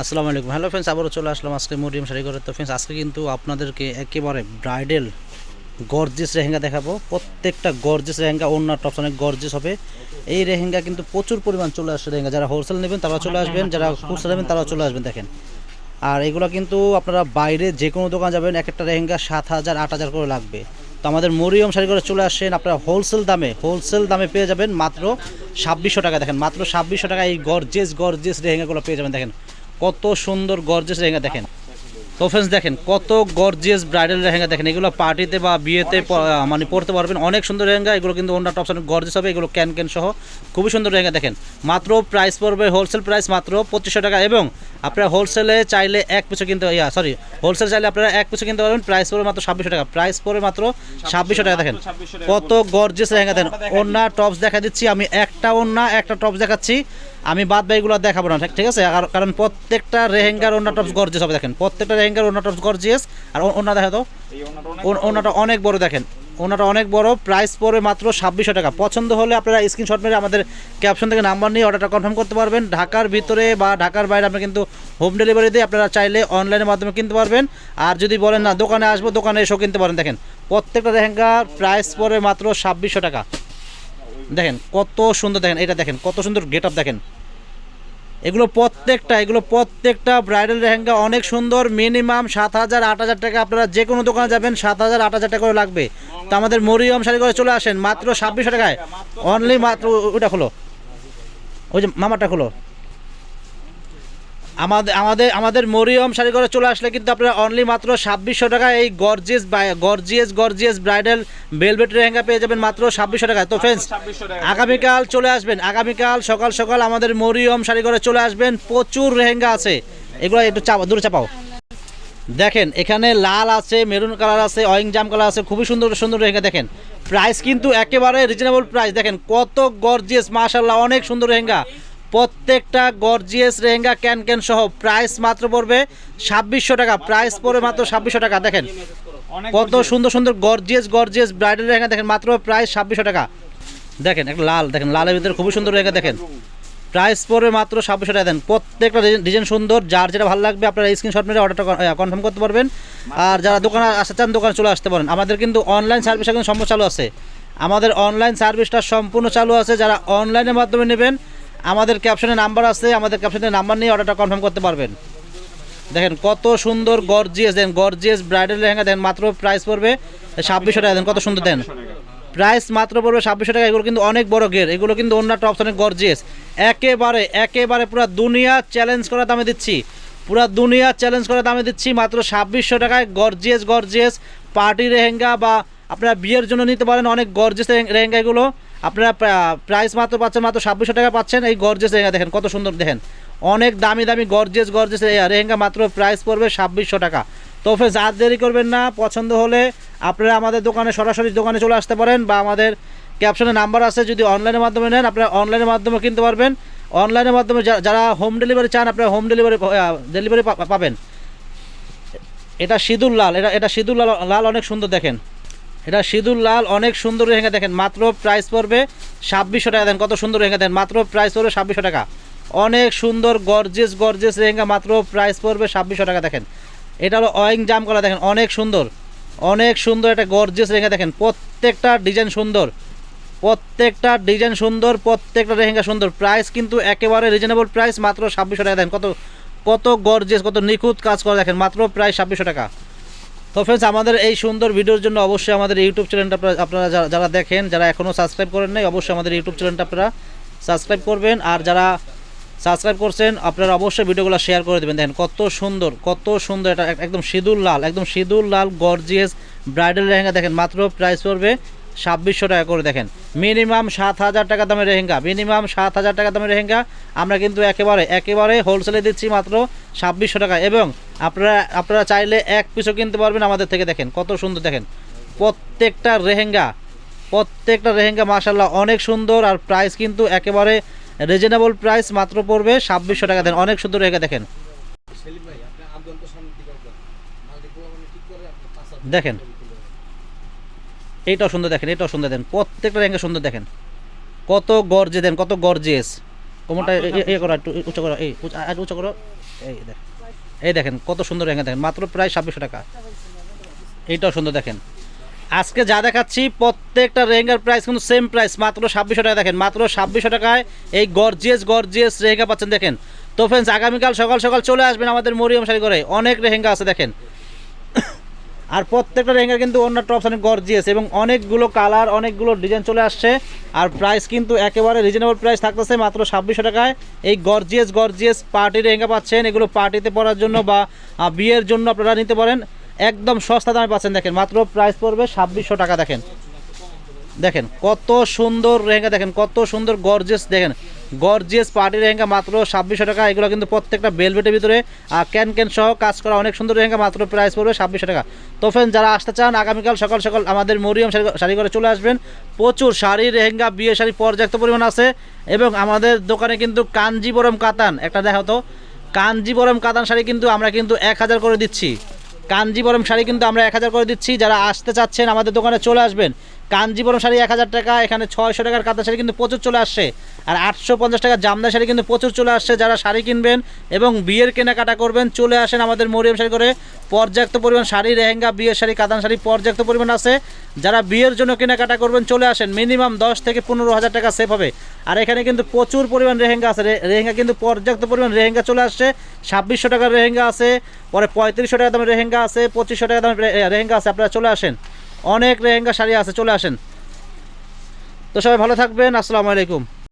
আসসালামু আলাইকুম। Hello friends আবারও চলে আসলাম আজকে মরিয়াম শাড়ি করে তো ফ্রেন্ডস আজকে কিন্তু আপনাদেরকে একেবারে ব্রাইডাল গর্জিস রেহেঙ্গা দেখাবো। প্রত্যেকটা গর্জিস রেহেঙ্গা অন্য টপস অনেক গর্জিস হবে। এই রেহেঙ্গা কিন্তু প্রচুর পরিমাণ চলে আসছে রেহেঙ্গা যারা হোলসেল নেবেন তারা চলে আসবেন। যারা খুচরা নেবেন তারাও চলে আসবেন দেখেন। আর এগুলো কিন্তু আপনারা বাইরে যে কোনো দোকান যাবেন এক একটা রেহেঙ্গা সাত হাজার আট হাজার করে লাগবে। তো আমাদের মরিয়ম শাড়ি করে চলে আসেন আপনারা হোলসেল দামে। হোলসেল দামে পেয়ে যাবেন মাত্র ছাব্বিশশো টাকা। দেখেন মাত্র ছাব্বিশশো টাকা এই গর্জেস গর্জেস রেহেঙ্গাগুলো পেয়ে যাবেন। দেখেন কত সুন্দর গর্জেস রেহেঙ্গা দেখেন। তো ফ্রেন্ডস দেখেন, কত গর্জেস ব্রাইডাল লেহেঙ্গা দেখেন। এগুলো পার্টিতে বা বিয়েতে মানে পড়তে পারবেন। অনেক সুন্দর লেহেঙ্গা, এগুলো কিন্তু অন্য টপস অনেক গর্জেস হবে। এগুলো ক্যান ক্যান সহ। খুবই সুন্দর লেহেঙ্গা দেখেন। মাত্র প্রাইস পড়বে হোলসেল প্রাইস মাত্র পঁচিশশো টাকা এবং আপনারা হোলসেলে চাইলে এক পিছু কিনতে ইয়া সরি হোলসেল চাইলে আপনারা এক পিছু কিনতে পারবেন প্রাইস পড়বে মাত্র ছাব্বিশশো টাকা। প্রাইস পড়বে মাত্র ছাব্বিশশো টাকা দেখেন। কত গর্জেস লেহেঙ্গা দেখেন। অন্য টপস দেখা দিচ্ছি আমি একটা অন্য একটা টপস দেখাচ্ছি। আমি বাদ বাকিগুলো দেখাবো না ঠিক- আছে? আর- কারণ প্রত্যেকটা রেহেঙ্গার অন্য টপস গর্জেস হবে দেখেন। প্রত্যেকটা রেহেঙ্গার অন্য টপস গর্জেস আর অন্য দেখা তো ওনাটা অনেক বড় দেখেন। ওনাটা অনেক বড় প্রাইস পড়বে মাত্র ছাব্বিশশো টাকা। পছন্দ হলে আপনারা স্ক্রিনশট মেরে আমাদের ক্যাপশন থেকে নাম্বার নিয়ে অর্ডারটা কনফার্ম করতে পারবেন। ঢাকার ভিতরে বা ঢাকার বাইরে আপনি কিন্তু হোম ডেলিভারি দিয়ে আপনারা চাইলে অনলাইনের মাধ্যমে কিনতে পারবেন। আর যদি বলেন না, দোকানে আসব, দোকানে এসেও কিনতে পারেন। দেখেন, প্রত্যেকটা লেহেঙ্গার প্রাইস পড়বে মাত্র ছাব্বিশশো টাকা। দেখেন, কত সুন্দর, দেখেন, এটা দেখেন, কত সুন্দর গেট আপ দেখেন। এগুলো প্রত্যেকটা এগুলো প্রত্যেকটা ব্রাইডাল লেহেঙ্গা অনেক সুন্দর মিনিমাম সাত হাজার, আট হাজার টাকা আপনারা যে কোনো দোকানে যাবেন, সাত হাজার, আট হাজার টাকা করে লাগবে। তো আমাদের মরিয়ম শাড়ি করে চলে আসেন, মাত্র ছাব্বিশশো টাকায়। অনলি মাত্র ওইটা খোলো। ওই যে মামাটা খোলো। আমাদের আমাদের আমাদের মরিয়ম শাড়ি করে চলে আসলে কিন্তু আপনারা অনলি মাত্র ছাব্বিশশো টাকায় এই gorgeous gorgeous gorgeous bridal velvet lehenga পেয়ে যাবেন মাত্র ছাব্বিশশো টাকায়। তো ফ্রেন্ডস আগামীকাল চলে আসবেন আগামীকাল সকাল সকাল আমাদের মরিয়ম শাড়ি করে চলে আসবেন প্রচুর লেহেঙ্গা আছে। এগুলো একটু চাপা দূরে চাপাও। দেখেন এখানে লাল আছে মেরুন কালার আছে অয়েং জাম কালার আছে খুবই সুন্দর সুন্দর লেহেঙ্গা দেখেন। প্রাইস কিন্তু একেবারে রিজনেবল প্রাইস দেখেন কত গর্জিয়াস মাশাল্লাহ অনেক সুন্দর লেহেঙ্গা। প্রত্যেকটা গর্জিয়াস রেহেঙ্গা ক্যান ক্যান সহ প্রাইস মাত্র পড়বে ছাব্বিশশো টাকা। প্রাইস পড়বে মাত্র ছাব্বিশশো টাকা। দেখেন কত সুন্দর সুন্দর গর্জিয়াস গর্জিয়াস ব্রাইডাল রেহেঙ্গা দেখেন মাত্র প্রাইস ছাব্বিশশো টাকা। দেখেন একটা লাল দেখেন লালের ভিতরে খুবই সুন্দর লেহেঙ্গা দেখেন। প্রাইস পড়বে মাত্র ছাব্বিশশো টাকা। দেন প্রত্যেকটা ডিজাইন- ডিজাইন সুন্দর। যার যেটা ভালো লাগবে আপনারা স্ক্রিনশট মেরে অর্ডারটা কনফার্ম করতে পারবেন। আর যারা দোকানে আসতে চান দোকানে চলে আসতে পারেন। আমাদের কিন্তু অনলাইন সার্ভিস এখন সম্পূর্ণ চালু আছে। আমাদের অনলাইন সার্ভিসটা সম্পূর্ণ চালু আছে। যারা অনলাইনের মাধ্যমে নেবেন আমাদের ক্যাপশনে নাম্বার আছে আমাদের ক্যাপশনে নাম্বার নিয়ে অর্ডারটা কনফার্ম করতে পারবেন। দেখেন কত সুন্দর gorgeous then gorgeous bridal lehenga, then মাত্র প্রাইস পড়বে ছাব্বিশশো টাকা, দেন কত সুন্দর, দেন। প্রাইস মাত্র পড়বে ছাব্বিশশো টাকা, এগুলো কিন্তু অনেক বড় গের এগুলো কিন্তু অন্য টপস অনেক গর্জিয়াস একেবারে একেবারে পুরো দুনিয়া চ্যালেঞ্জ করা দামে দিচ্ছি। পুরো দুনিয়া চ্যালেঞ্জ করা দামে দিচ্ছি মাত্র ছাব্বিশশো টাকায় গর্জিয়াস গর্জিয়াস পার্টি রেহেঙ্গা বা আপনারা বিয়ের জন্য নিতে পারেন অনেক গর্জিয়াস রেহেঙ্গা এগুলো। আপনারা প্রাইস মাত্র পাচ্ছেন মাত্র ছাব্বিশশো টাকা পাচ্ছেন। এই গর্জিয়াস রেহেঙ্গা দেখেন, কত সুন্দর দেখেন। অনেক দামি দামি গর্জিয়াস গর্জিয়াস রেহেঙ্গা মাত্র প্রাইস পড়বে ছাব্বিশশো টাকা। তো ফ্রেন্ডস আর দেরি করবেন না, পছন্দ হলে আপনারা আমাদের দোকানে, সরাসরি দোকানে চলে আসতে পারেন বা আমাদের ক্যাপশনে নাম্বার আছে, যদি অনলাইনের মাধ্যমে নেন, আপনারা অনলাইনের মাধ্যমে কিনতে পারবেন। অনলাইনের মাধ্যমে যারা হোম ডেলিভারি চান, আপনারা হোম ডেলিভারি ডেলিভারি পাবেন। এটা সিঁদুর লাল, এটা এটা সিঁদুর লাল লাল অনেক সুন্দর দেখেন। এটা সিঁদুর লাল, অনেক সুন্দর রেহেঙ্গা দেখেন। মাত্র প্রাইস পড়বে ছাব্বিশশো টাকা। দেন কত সুন্দর রেহেঙ্গা দেন মাত্র প্রাইস পড়বে ছাব্বিশশো টাকা। অনেক সুন্দর গর্জেস গর্জেস রেহেঙ্গা মাত্র প্রাইস পড়বে ছাব্বিশশো টাকা দেখেন। এটা হলো অয়েং জাম করা দেখেন, অনেক সুন্দর। অনেক সুন্দর একটা গর্জেস রেহেঙ্গা দেখেন। প্রত্যেকটা ডিজাইন সুন্দর। প্রত্যেকটা ডিজাইন সুন্দর, প্রত্যেকটা রেহেঙ্গা সুন্দর। প্রাইস কিন্তু একেবারে রিজনেবল প্রাইস মাত্র ছাব্বিশশো টাকা দেন কত কত গর্জেস কত নিখুঁত কাজ করা দেখেন। মাত্র প্রায় ছাব্বিশশো টাকা। তো ফ্রেন্ডস আমাদের এই সুন্দর ভিডিওর জন্য অবশ্যই আমাদের ইউটিউব চ্যানেলটা আপনারা- যারা দেখেন, যারা এখনও সাবস্ক্রাইব করেন নাই, অবশ্যই আমাদের ইউটিউব চ্যানেলটা আপনারা সাবস্ক্রাইব করবেন। আর যারা সাবস্ক্রাইব করছেন, আপনারা অবশ্যই ভিডিওগুলো শেয়ার করে দেবেন। দেখেন কত সুন্দর কত সুন্দর এটা একদম সিঁদুর লাল, একদম সিঁদুর লাল গর্জিয়াস ব্রাইডাল লেহেঙ্গা। দেখেন মাত্র প্রাইস পড়বে ছাব্বিশশো টাকা করে দেখেন। মিনিমাম সাত হাজার টাকা দামের রেহেঙ্গা মিনিমাম সাত হাজার টাকা দামের রেহেঙ্গা আমরা কিন্তু একেবারে একেবারে হোলসেলে দিচ্ছি মাত্র ছাব্বিশশো টাকা। এবং আপনারা আপনারা চাইলে এক পিসও কিনতে পারবেন আমাদের থেকে দেখেন কত সুন্দর দেখেন। প্রত্যেকটা রেহেঙ্গা প্রত্যেকটা রেহেঙ্গা মাসাল্লাহ অনেক সুন্দর আর প্রাইস কিন্তু একেবারে রিজনেবল প্রাইস মাত্র পড়বে ছাব্বিশশো টাকা দেন। অনেক সুন্দর রেহেঙ্গা দেখেন। দেখেন। এইটাও সুন্দর দেখেন এটাও সুন্দর দেখেন। প্রত্যেকটা রেঙ্গে সুন্দর দেখেন। কত গর্জে দেন কত গর্জেস কোমরটা এ- করো একটু উঁচু করো এই উঁচু- আর উঁচু করো। এই দেখেন এই দেখেন কত সুন্দর লেহেঙ্গা দেখেন মাত্র প্রায় ছাব্বিশশো টাকা। এইটাও সুন্দর দেখেন। আজকে যা দেখাচ্ছি প্রত্যেকটা লেহেঙ্গার প্রাইস কিন্তু সেম প্রাইস মাত্র ছাব্বিশশো টাকা দেখেন মাত্র ছাব্বিশশো টাকায় এই গর্জিয়াস গর্জিয়াস রেহেঙ্গা পাচ্ছেন দেখেন। তো ফ্রেন্ডস আগামীকাল সকাল সকাল চলে আসবেন আমাদের মরিয়ম শাড়ি করে অনেক রেহেঙ্গা আছে দেখেন। আর প্রত্যেকটা লেহেঙ্গা কিন্তু অন্য টপস অনেক গর্জিয়াস এবং অনেকগুলো কালার অনেকগুলো ডিজাইন চলে আসছে। আর প্রাইস কিন্তু একেবারে রিজনেবল প্রাইস থাকতেছে মাত্র ছাব্বিশশো টাকায়। এই গর্জিয়াস গর্জিয়াস পার্টি লেহেঙ্গা পাচ্ছেন। এগুলো পার্টিতে পরার জন্য বা বিয়ের জন্য আপনারা নিতে পারেন। একদম সস্তা দামে পাচ্ছেন, দেখেন। মাত্র প্রাইস পড়বে ছাব্বিশশো টাকা, দেখেন। দেখেন, কত সুন্দর লেহেঙ্গা দেখেন, কত সুন্দর গর্জিয়াস দেখেন। গর্জিয়াস পার্টি লেহেঙ্গা মাত্র ছাব্বিশশো টাকা। এগুলো কিন্তু প্রত্যেকটা বেলভেটের ভিতরে আর ক্যান ক্যান সহ কাজ করা অনেক সুন্দর লেহেঙ্গা, মাত্র প্রাইস পড়বে ছাব্বিশশো টাকা। তো ফ্রেন্ড যারা আসতে চান, আগামীকাল সকাল সকাল আমাদের মরিয়ম শাড়ি শাড়ি করে চলে আসবেন। প্রচুর শাড়ি, লেহেঙ্গা বিয়ে শাড়ি পর্যাপ্ত পরিমাণ আছে এবং আমাদের দোকানে কিন্তু কাঞ্জিবরম কাতান, একটা দেখা তো। কাঞ্জিবরম কাতান শাড়ি কিন্তু আমরা কিন্তু এক হাজার করে দিচ্ছি। কাঞ্জিবরম শাড়ি কিন্তু আমরা এক হাজার করে দিচ্ছি। যারা আসতে চাচ্ছেন, আমাদের দোকানে চলে আসবেন। কাঞ্জিবরম শাড়ি এক হাজার টাকা, এখানে ছয়শো টাকার কাতার শাড়ি কিন্তু প্রচুর চলে আসছে। আর আটশো পঞ্চাশ টাকার জামদা শাড়ি কিন্তু প্রচুর চলে আসছে, যারা শাড়ি কিনবেন এবং বিয়ের কেনাকাটা করবেন, চলে আসেন আমাদের মরিয়ম শাড়ি করে পর্যাপ্ত পরিমাণ শাড়ি রেহেঙ্গা বিয়ের শাড়ি কাতান শাড়ি পর্যাপ্ত পরিমাণ আছে। যারা বিয়ের জন্য কেনাকাটা করবেন, চলে আসেন। মিনিমাম দশ থেকে পনেরো হাজার টাকা সেভ হবে। আর এখানে কিন্তু প্রচুর পরিমাণ রেহেঙ্গা আছে। রেহেঙ্গা কিন্তু পর্যাপ্ত পরিমাণ রেহেঙ্গা চলে আসছে। ছাব্বিশশো টাকার রেহেঙ্গা আছে, পরে পঁয়ত্রিশশো টাকা দামের রেহেঙ্গা আছে, পঁচিশশো টাকা দামের রেহেঙ্গা আছে, আপনারা চলে আসেন। অনেক লেহেঙ্গা শাড়ি আছে চলে আসেন। তো সবাই ভালো থাকবেন আসসালামু আলাইকুম।